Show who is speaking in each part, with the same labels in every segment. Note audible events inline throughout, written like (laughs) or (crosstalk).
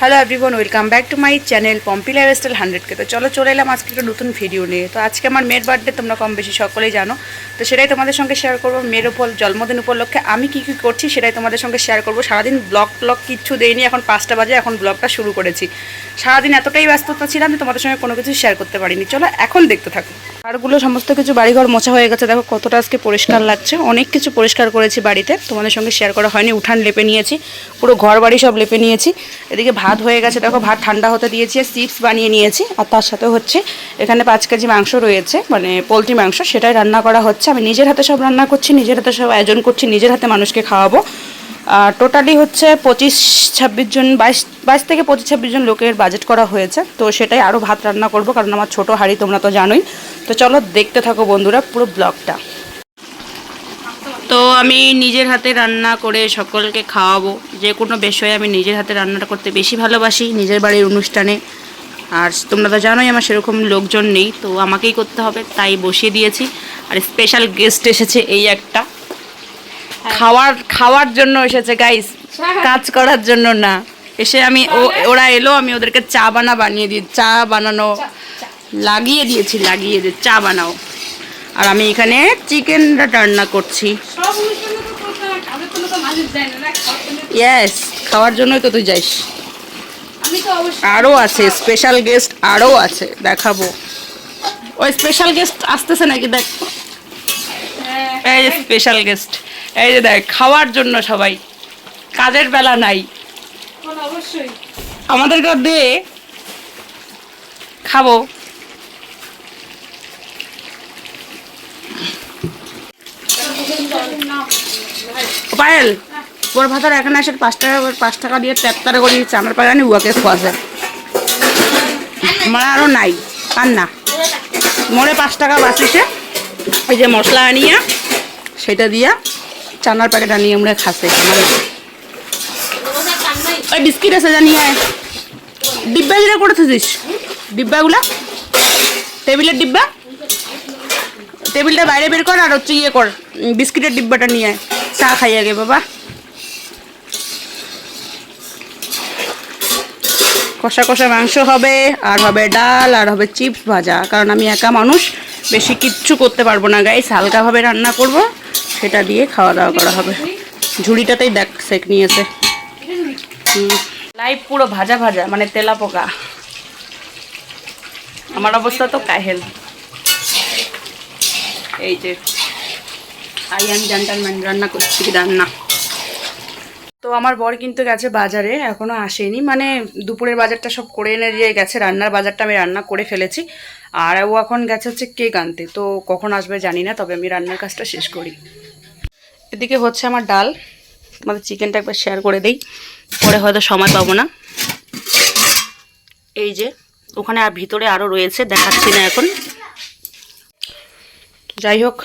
Speaker 1: Hello everyone welcome back to my channel Pompi lifestyle হান্ড্রেডকে তো চলো চলে এলাম আজকে একটা নতুন ভিডিও নিয়ে। তো আজকে আমার মেয়ের বার্থডে তোমরা কম বেশি সকলেই জানো। তো সেটাই তোমাদের সঙ্গে শেয়ার করব মেয়ের উপর, জন্মদিন উপলক্ষে। আমি কী কী করছি সেটাই তোমাদের সঙ্গে শেয়ার করব। সারাদিন ব্লগ ব্লগ কিচ্ছু দেইনি, এখন পাঁচটা বাজে, এখন ব্লগটা শুরু করেছি। সারাদিন এতটাই ব্যস্ততা ছিলাম যে তোমাদের সঙ্গে কোনো কিছু শেয়ার করতে পারিনি। চলো এখন দেখতে থাকো। আরগুলো সমস্ত কিছু বাড়িঘর মোছা হয়ে গেছে। দেখো কতটা আজকে পরিষ্কার লাগছে। অনেক কিছু পরিষ্কার করেছি বাড়িতে। তোমাদের সঙ্গে শেয়ার করা হয়নি, উঠান লেপে নিয়েছি। পুরো ঘর বাড়ি সব লেপে নিয়েছি। এদিকে ভাত হয়ে গেছে। দেখো, ভাত ঠান্ডা হতে দিয়েছি আর চিপস বানিয়ে নিয়েছি। আর তার সাথে হচ্ছে এখানে পাঁচ কেজি মাংস রয়েছে মানে পোলট্রি মাংস। সেটাই রান্না করা হচ্ছে। আমি নিজের হাতে সব রান্না করছি, নিজের হাতে সব আয়োজন করছি, নিজের হাতে মানুষকে খাওয়াবো। আর টোটালি হচ্ছে পঁচিশ, ছাব্বিশ জন, বাইশ বাইশ থেকে পঁচিশ, ছাব্বিশ জন লোকের বাজেট করা হয়েছে। তো সেটাই আরও ভাত রান্না করব, কারণ আমার ছোটো হাঁড়ি তোমরা তো জানোই। তো চলো দেখতে থাকো বন্ধুরা পুরো ব্লগটা। তো আমি নিজের হাতে রান্না করে সকলকে খাওয়াবো। যে কোনো বিষয়ে আমি নিজের হাতে রান্নাটা করতে বেশি ভালোবাসি নিজের বাড়ির অনুষ্ঠানে। আর তোমরা তো জানোই আমার সেরকম লোকজন নেই তো আমাকেই করতে হবে তাই বসিয়ে দিয়েছি। আর স্পেশাল গেস্ট এসেছে এই একটা। খাওয়ার খাওয়ার জন্য এসেছে গাইস কাজ করার জন্য না। এসে আমি ও ওরা এলো আমি ওদেরকে চা বানা বানিয়ে দিই চা বানানো লাগিয়ে দিয়েছি লাগিয়ে দিয়ে চা বানাও। আর আমি এখানে চিকেনটা রান্না করছি।
Speaker 2: হয়
Speaker 1: ইয়েস খাওয়ার জন্যই তো তুই যাইস। আরও আছে স্পেশাল গেস্ট আরও আছে দেখাবো। ওই স্পেশাল গেস্ট আসতেছে নাকি দেখ।
Speaker 2: হ্যাঁ,
Speaker 1: এই যে স্পেশাল গেস্ট এই যে দেখ খাওয়ার জন্য সবাই। কাজের বেলা নাই।
Speaker 2: অবশ্যই।
Speaker 1: আমাদেরকে দে। খাব ও পায়েল, ওর ভাতার এখানে আসে পাঁচ টাকা পাঁচ টাকা দিয়ে তেত্তারে করে দিচ্ছে। আমার পায়ে উয়াকে খোয়াছে। আমার আরও নাই, আর না। মরে পাঁচ টাকা বাঁচিছে এই যে মশলা আনিয়া, সেটা দিয়া চানার প্যাকেট আনিয়ে আমরা খাসে ওই বিস্কিট আছে জানি আয় ডিব্বা যেটা করে থিস ডিব্বাগুলা? টেবিলের ডিব্বা? টেবিলটা বাইরে বের কর আর হচ্ছে ইয়ে কর বিস্কিটের ডিব্বাটা নিয়ে আয়। চা খাই আগে, বাবা। কষা কষা মাংস হবে, আর হবে ডাল, আর হবে চিপস ভাজা। কারণ আমি একা মানুষ, বেশি কিচ্ছু করতে পারব না, গাইস। হালকাভাবে রান্না করব, সেটা দিয়ে খাওয়া দাওয়া করা হবে। ঝুড়িটাতেই দেখ, সেক নিয়েছে। লাইভ পুরো ভাজা ভাজা মানে তেলা পোকা। আমার অবস্থা তো কাহেল। এই যে। আই আমি জানটালম্যান রান্না করছি রান্না তো আমার বর কিন্তু গেছে বাজারে, এখনও আসেনি। মানে দুপুরের বাজারটা সব করে এনে দিয়ে গেছে, রান্নার বাজারটা আমি রান্না করে ফেলেছি। আর ও এখন গেছে হচ্ছে কেক আনতে, তো কখন আসবে জানি না, তবে আমি রান্নার কাজটা শেষ করি। এদিকে হচ্ছে আমার ডাল, তোমাদের চিকেনটা একবার শেয়ার করে দেই, পরে হয়তো সময় পাবো না। এই যে, ওখানে আর ভিতরে আরও রয়েছে, দেখাচ্ছি না এখন। যাই হোক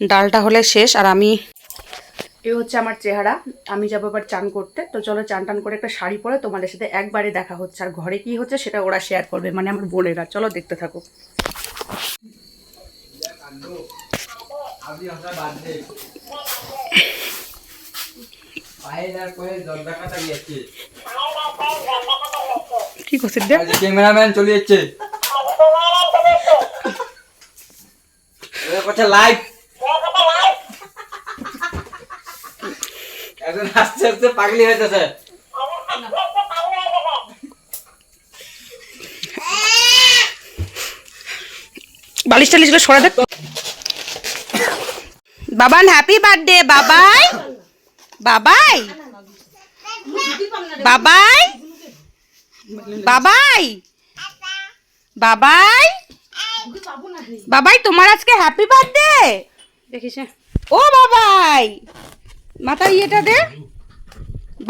Speaker 1: ডালটা হলে শেষ আর আমি এ হচ্ছে আমার চেহারা। আমি যাব এবার চান করতে। তো চলো চান টান করে একটা শাড়ি পরে তোমাদের সাথে একবারে দেখা হচ্ছে। আর ঘরে কি হচ্ছে সেটা ওরা শেয়ার করবে মানে আমার বোনেরা। চলো দেখতে থাকো। কি করছিস
Speaker 3: ক্যামেরাম্যান চলে যাচ্ছে লাইভ (laughs) এখন আস্তে আস্তে পাগলি হইতেছে।
Speaker 1: বালিশ টালিশগুলো সরা দেখ। বাবান হ্যাপি বার্থডে বাবাই। বাবাই। বাবাই। বাবাই। বাবাই। বাবাই তোমার আজকে হ্যাপি বার্থডে দেখিস ও বাবাই। মাথার ইয়েটা দে।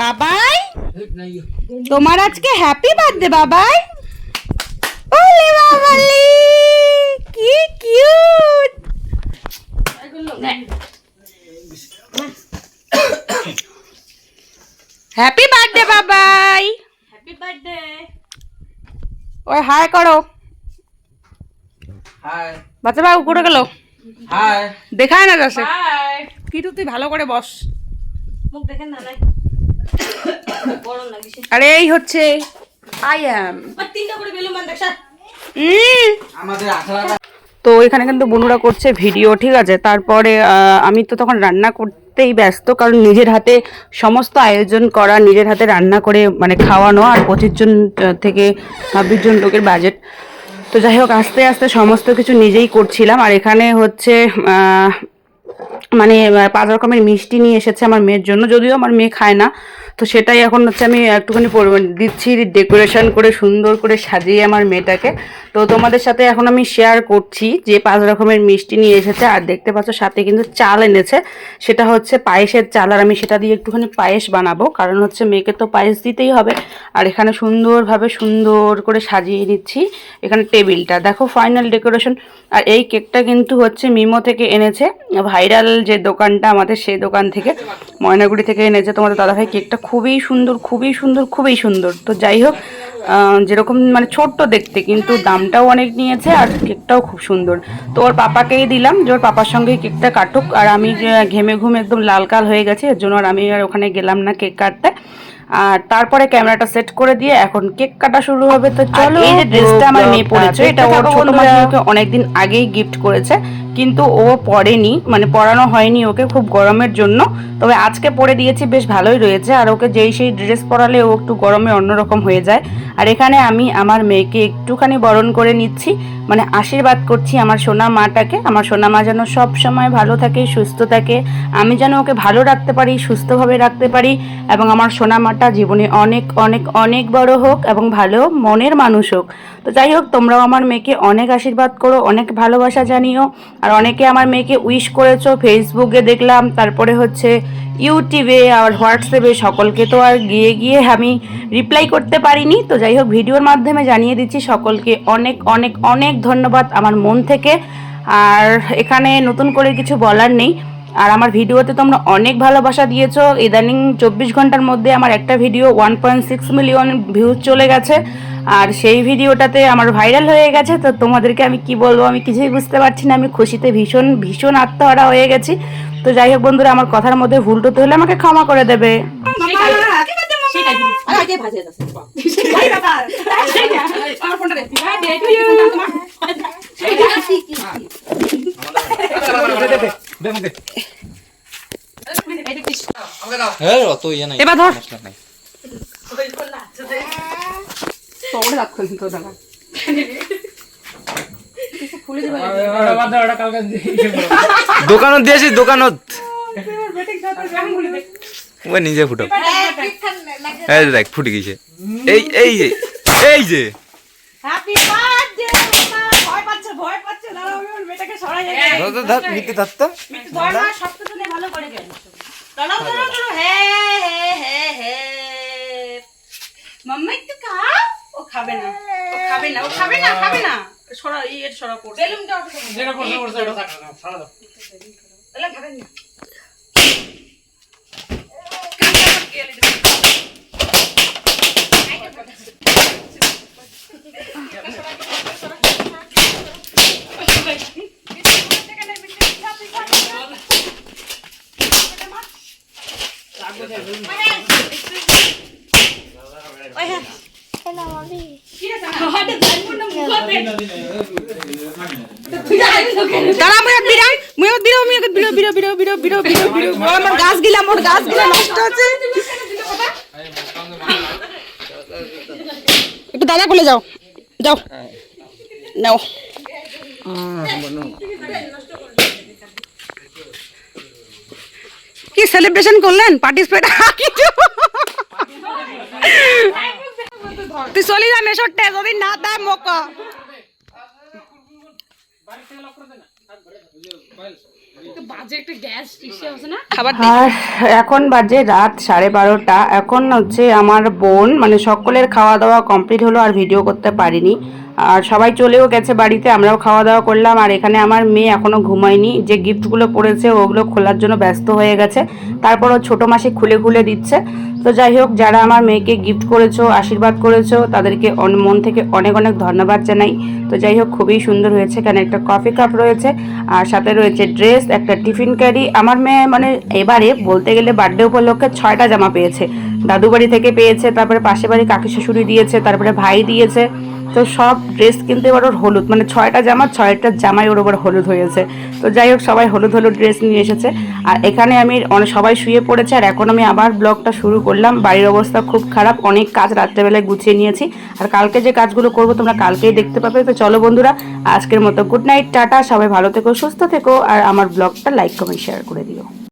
Speaker 1: বাবাই তোমার আজকে হ্যাপি বার্থডে বাবাই। ওলে বাবালি কি cute happy birthday Babai.
Speaker 2: Happy birthday
Speaker 1: ওই হাই করো।
Speaker 3: হাই
Speaker 1: বাচ্চা বাবু করে গেল?
Speaker 3: হাই
Speaker 1: দেখায় না যাচ্ছে কিন্তু তুই ভালো করে বস।
Speaker 2: মুখ দেখেন না নাই। গরম লাগে
Speaker 1: আর এই হচ্ছে আই অ্যাম
Speaker 3: আমাদের আঠারোটা
Speaker 1: তো এখানে কিন্তু বনুরা করছে ভিডিও ঠিক আছে? তারপরে আমি তো তখন রান্না করতেই ব্যস্ত কারণ নিজের হাতে সমস্ত আয়োজন করা নিজের হাতে রান্না করে মানে খাওয়ানো আর পঁচিশ জন থেকে ছাব্বিশ জন লোকের বাজেট তো যাই হোক আস্তে আস্তে সমস্ত কিছু নিজেই করছিলাম। আর এখানে হচ্ছে আহ, মানে পাঁচ রকমের মিষ্টি নিয়ে এসেছে আমার মেয়ের জন্য যদিও আমার মেয়ে খায় না। তো সেটাই এখন হচ্ছে আমি একটুখানি দিচ্ছি ডেকোরেশন করে সুন্দর করে সাজিয়ে আমার মেয়েটাকে। তো তোমাদের সাথে এখন আমি শেয়ার করছি যে পাঁচ রকমের মিষ্টি নিয়ে এসেছে, আর দেখতে পাচ্ছ সাথে কিন্তু চাল এনেছে। সেটা হচ্ছে পায়েসের চাল, আর আমি সেটা দিয়ে একটুখানি পায়েস বানাবো, কারণ হচ্ছে মেয়েকে তো পায়েস দিতেই হবে। আর এখানে সুন্দরভাবে সুন্দর করে সাজিয়ে নিচ্ছি এখানে টেবিলটা। দেখো ফাইনাল ডেকোরেশন আর এই কেকটা কিন্তু হচ্ছে মিমো থেকে এনেছে। ভাইরাল যে দোকানটা আমাদের সেই দোকান থেকে, ময়নাগুড়ি থেকে এনেছে। তোমাদের দাদাভাই কেকটা খুবই সুন্দর খুবই সুন্দর খুবই সুন্দর। তো যাই হোক যেরকম মানে ছোট্ট দেখতে কিন্তু দামটাও অনেক নিয়েছে আর কেকটাও খুব সুন্দর। তো ওর পাপাকেই দিলাম যে ওর পাপার সঙ্গে কেকটা কাটুক। আর আমি ঘেমে ঘুমে একদম লাল কাল হয়ে গেছে এর জন্য আর আমি আর ওখানে গেলাম না কেক কাটতে। আর তারপরে ক্যামেরাটা সেট করে দিয়ে এখন কেক কাটা শুরু হবে। তো চলো এই যে ড্রেসটা আমার মেয়ে পরেছে এটা ওর ছোট মাসিকে অনেকদিন আগেই গিফট করেছে। কিন্তু ও পরেনি মানে পরানো হয়নি ওকে খুব গরমের জন্য। তবে আজকে পরে দিয়েছি, বেশ ভালোই রয়েছে। আর ওকে যেই সেই ড্রেস পরালে ও একটু গরমে অন্যরকম হয়ে যায়। আর এখানে আমি আমার মেয়েকে একটুখানি বরণ করে নিচ্ছি। মানে আশীর্বাদ করছি আমার সোনা মাটাকে। আমার সোনা মা যেন সব সময় ভালো থাকে, সুস্থ থাকে। আমি যেন ওকে ভালো রাখতে পারি, সুস্থভাবে রাখতে পারি। এবং আমার সোনা মাটা জীবনে অনেক অনেক অনেক বড় হোক এবং ভালো মনের মানুষ হোক। তো যাই হোক, তোমরাও আমার মেয়েকে অনেক আশীর্বাদ করো, অনেক ভালোবাসা জানিও। আর অনেকে আমার মেয়েকে উইশ করেছ ফেসবুকে দেখলাম, তারপরে হচ্ছে ইউটিউবে আর হোয়াটসঅ্যাপে সকলকে তো আর গিয়ে গিয়ে আমি রিপ্লাই করতে পারিনি। তো যাই হোক, ভিডিওর মাধ্যমে জানিয়ে দিচ্ছি, সকলকে অনেক অনেক অনেক ধন্যবাদ আমার মন থেকে। আর এখানে নতুন করে কিছু বলার নেই। আর আমার ভিডিওতে তোমরা অনেক ভালোবাসা দিয়েছ। ইদানিং চব্বিশ ঘণ্টার মধ্যে আমার একটা video one point six million views চলে গেছে। আর সেই ভিডিওটাতে আমার ভাইরাল হয়ে গেছে তো তোমাদেরকে আমি কি বলব আমি কিছুই বুঝতে পারছি না আমি খুশিতে ভীষণ ভীষণ আত্মহারা হয়ে গেছি। তো যাই হোক বন্ধুরা আমার কথার মধ্যে ভুল টুতো হলে আমাকে ক্ষমা করে দেবে।
Speaker 3: হ্যাঁ ইয়ে নাই।
Speaker 1: এবার ধর।
Speaker 3: নাই
Speaker 1: তোমরা তো দাদা।
Speaker 4: দোকানত দিয়েছি দোকানত। ও নিজে ফুটো। এই যে দেখ ফুটে গেছে এই এই যে এই যে। ধর,
Speaker 1: খাবে না। ও খাবে না ও খাবে না খাবে না। সরা এই এর সরা পড়ছে বেলুনটা ওটা যেটা পড়ছে ওটা ছাড়া দাও তাহলে খাবেন না গাছ গিলা নষ্ট আছে একটু দাদা কোলে যাও যাও নাও কি সেলিব্রেশন করলেন? পার্টিসিপেট (laughs) (laughs) তুই চলি যা মেশরটে যদি না দাম মোক।
Speaker 2: বাজে একটা গ্যাস ইসে আছে না?
Speaker 1: খাবার আর এখন বাজে রাত সাড়ে বারোটা। এখন হচ্ছে আমার বোন মানে সকলের খাওয়া দাওয়া কমপ্লিট হলো আর ভিডিও করতে পারিনি। আর সবাই চলেও গেছে বাড়িতে, আমরাও খাওয়া দাওয়া করলাম। আর এখানে আমার মেয়ে এখনও ঘুমায়নি। যে গিফটগুলো পড়েছে, ওগুলো খোলার জন্য ব্যস্ত হয়ে গেছে। তারপর ও ছোটো মাসি খুলে খুলে দিচ্ছে। তো যাই হোক, যারা আমার মেয়েকে গিফট করেছ, আশীর্বাদ করেছ, তাদেরকে মন থেকে অনেক অনেক ধন্যবাদ জানাই। তো যাই হোক, খুবই সুন্দর হয়েছে। এখানে একটা কফি কাপ রয়েছে, আর সাথে রয়েছে ড্রেস একটা টিফিন ক্যারি আমার মেয়ে মানে এবারে বলতে গেলে বার্থডে উপলক্ষে ছয়টা জামা পেয়েছে। দাদু বাড়ি থেকে পেয়েছে, তারপরে পাশে বাড়ি কাকি শ্বশুরি দিয়েছে, তারপরে ভাই দিয়েছে। তো সব ড্রেস কিন্তু এবার ওর হলুদ। মানে ছয়টা জামা, ছয়টা জামাই ওর ওপর হলুদ হয়েছে। তো যাই হোক, সবাই হলুদ হলুদ ড্রেস নিয়ে এসেছে। আর এখানে আমি অনেক সবাই শুয়ে পড়েছে। আর এখন আমি আবার ব্লগটা শুরু করলাম। বাড়ির অবস্থা খুব খারাপ। অনেক কাজ রাত্রেবেলায় গুছিয়ে নিয়েছি। আর কালকে যে কাজগুলো করব তোমরা কালকেই দেখতে পাবে। তো চলো বন্ধুরা, আজকের মতো গুড নাইট টাটা। সবাই ভালো থেকো, সুস্থ থেকো। আর আমার ব্লগটা লাইক কমেন্ট শেয়ার করে দিও।